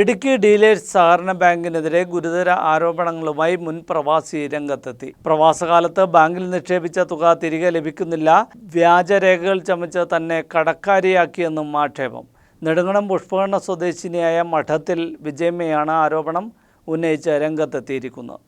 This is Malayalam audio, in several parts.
ഇടുക്കി ഡീലേഴ്സ് സഹകരണ ബാങ്കിനെതിരെ ഗുരുതര ആരോപണങ്ങളുമായി മുൻ പ്രവാസി രംഗത്തെത്തി. പ്രവാസകാലത്ത് ബാങ്കിൽ നിക്ഷേപിച്ച തുക തിരികെ ലഭിക്കുന്നില്ല. വ്യാജരേഖകൾ ചമച്ച് തന്നെ കടക്കാരിയാക്കിയെന്നും ആക്ഷേപം. നെടുങ്കണം പുഷ്പകണ്ണ സ്വദേശിനിയായ മഠത്തിൽ വിജയമ്മയാണ് ആരോപണം ഉന്നയിച്ച് രംഗത്തെത്തിയിരിക്കുന്നത്.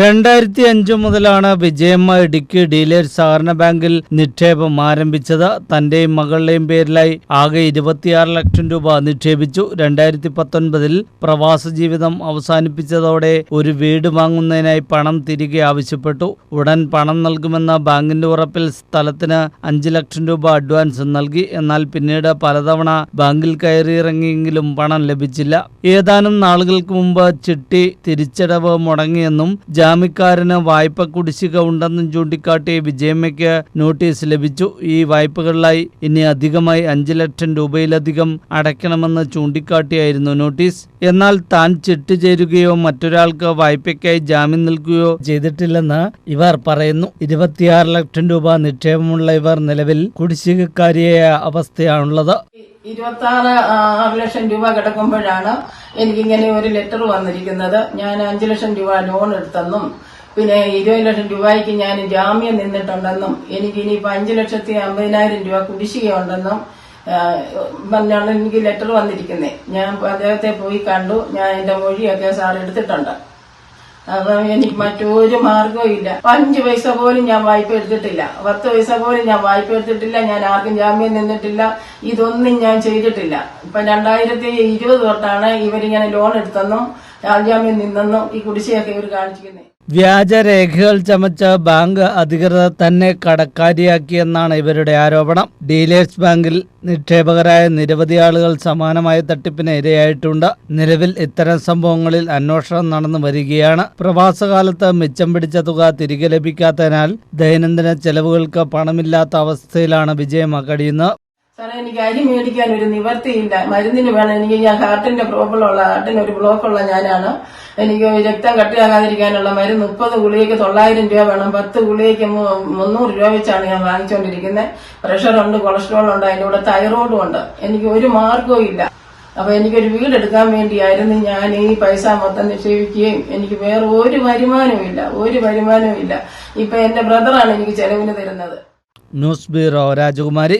രണ്ടായിരത്തി അഞ്ച് മുതലാണ് വിജയമ്മ ഇടുക്കി ഡീലേഴ്സ് സഹകരണ ബാങ്കിൽ നിക്ഷേപം ആരംഭിച്ചത്. തന്റെയും മകളുടെയും പേരിലായി ആകെ ഇരുപത്തിയാറ് ലക്ഷം രൂപ നിക്ഷേപിച്ചു. രണ്ടായിരത്തി പത്തൊൻപതിൽ പ്രവാസ ജീവിതം അവസാനിപ്പിച്ചതോടെ ഒരു വീട് വാങ്ങുന്നതിനായി പണം തിരികെ ആവശ്യപ്പെട്ടു. ഉടൻ പണം നൽകുമെന്ന ബാങ്കിന്റെ ഉറപ്പിൽ സ്ഥലത്തിന് അഞ്ച് ലക്ഷം രൂപ അഡ്വാൻസ് നൽകി. എന്നാൽ പിന്നീട് പലതവണ ബാങ്കിൽ കയറിയിറങ്ങിയെങ്കിലും പണം ലഭിച്ചില്ല. ഏതാനും നാളുകൾക്ക് മുമ്പ് ചിട്ടി തിരിച്ചടവ് മുടങ്ങിയെന്നും ജാമ്യക്കാരന് വായ്പ കുടിശ്ശിക ഉണ്ടെന്നും ചൂണ്ടിക്കാട്ടി വിജയമ്മയ്ക്ക് നോട്ടീസ് ലഭിച്ചു. ഈ വായ്പകളിലായി ഇനി അധികമായി അഞ്ച് ലക്ഷം രൂപയിലധികം അടയ്ക്കണമെന്ന് ചൂണ്ടിക്കാട്ടിയായിരുന്നു നോട്ടീസ്. എന്നാൽ താൻ ചിട്ടി ചേരുകയോ മറ്റൊരാൾക്ക് വായ്പയ്ക്കായി ജാമ്യം നൽകുകയോ ചെയ്തിട്ടില്ലെന്ന് ഇവർ പറയുന്നു. ഇരുപത്തിയാറ് ലക്ഷം രൂപ നിക്ഷേപമുള്ള ഇവർ നിലവിൽ കുടിശ്ശികക്കാരിയായ അവസ്ഥയാണുള്ളത്. ഇരുപത്തി ആറ് ലക്ഷം രൂപ കിടക്കുമ്പോഴാണ് എനിക്കിങ്ങനെ ഒരു ലെറ്റർ വന്നിരിക്കുന്നത് ഞാൻ അഞ്ചു ലക്ഷം രൂപ ലോൺ എടുത്തെന്നും പിന്നെ ഇരുപത് ലക്ഷം രൂപയ്ക്ക് ഞാൻ ജാമ്യം നിന്നിട്ടുണ്ടെന്നും എനിക്ക് ഇനിയിപ്പോൾ അഞ്ചു ലക്ഷത്തി അമ്പതിനായിരം രൂപ കുടിശ്ശികയുണ്ടെന്നും പറഞ്ഞാണ് എനിക്ക് ലെറ്റർ വന്നിരിക്കുന്നത് ഞാൻ അദ്ദേഹത്തെ പോയി കണ്ടു ഞാൻ എന്റെ മൊഴിയൊക്കെ സാർ എടുത്തിട്ടുണ്ട്. അപ്പൊ എനിക്ക് മറ്റൊരു മാർഗവും ഇല്ല. അഞ്ച് പൈസ പോലും ഞാൻ വായ്പ എടുത്തിട്ടില്ല. പത്ത് പൈസ പോലും ഞാൻ വായ്പ എടുത്തിട്ടില്ല. ഞാൻ ആർക്കും ജാമ്യം നിന്നിട്ടില്ല. ഇതൊന്നും ഞാൻ ചെയ്തിട്ടില്ല. ഇപ്പൊ രണ്ടായിരത്തി ഇരുപത് തൊട്ടാണ് ഇവരിങ്ങനെ ലോൺ എടുത്തെന്നും ജാമ്യം നിന്നെന്നും ഈ കുടിശ്ശിയൊക്കെ ഇവർ കാണിച്ചിരിക്കുന്നത് വ്യാജരേഖകൾ ചമച്ച ബാങ്ക് അധികൃതർ തന്നെ കടക്കാരിയാക്കിയെന്നാണ് ഇവരുടെ ആരോപണം. ഡീലേഴ്സ് ബാങ്കിൽ നിക്ഷേപകരായ നിരവധി ആളുകൾ സമാനമായ തട്ടിപ്പിന് ഇരയായിട്ടുണ്ട്. നിലവിൽ ഇത്തരം സംഭവങ്ങളിൽ അന്വേഷണം നടന്നു വരികയാണ്. പ്രവാസകാലത്ത് മിച്ചം പിടിച്ച തുക തിരികെ ലഭിക്കാത്തതിനാൽ ദൈനംദിന ചെലവുകൾക്ക് പണമില്ലാത്ത അവസ്ഥയിലാണ് വിജയം കഴിയുന്നത് സാറേ എനിക്ക് അരി മേടിക്കാൻ ഒരു നിവർത്തിയില്ല. മരുന്നിന് വേണം. എനിക്ക് ഞാൻ ഹാർട്ടിന്റെ പ്രോബ്ലം ഉള്ള ഹാർട്ടിന് ഒരു ബ്ലോക്ക് ഉള്ള ഞാനാണ്. എനിക്ക് രക്തം കട്ടിയാകാതിരിക്കാനുള്ള മരുന്ന് മുപ്പത് ഗുളികയ്ക്ക് തൊള്ളായിരം രൂപ വേണം. പത്ത് ഗുളികയ്ക്ക് മുന്നൂറ് രൂപ വെച്ചാണ് ഞാൻ വാങ്ങിച്ചുകൊണ്ടിരിക്കുന്നത് പ്രഷർ ഉണ്ട് കൊളസ്ട്രോൾ ഉണ്ട് അതിന്റെ കൂടെ തൈറോയിഡും ഉണ്ട്. എനിക്ക് ഒരു മാർഗവും ഇല്ല. അപ്പൊ എനിക്കൊരു വീട് എടുക്കാൻ വേണ്ടിയായിരുന്നു ഞാൻ ഈ പൈസ മൊത്തം നിക്ഷേപിക്കുകയും എനിക്ക് വേറെ ഒരു വരുമാനവും ഇല്ല. ഒരു വരുമാനവും ഇല്ല. ഇപ്പൊ എന്റെ ബ്രദറാണ് എനിക്ക് ചെലവിന് തരുന്നത്. ന്യൂസ് ബ്യൂറോ രാജകുമാരി.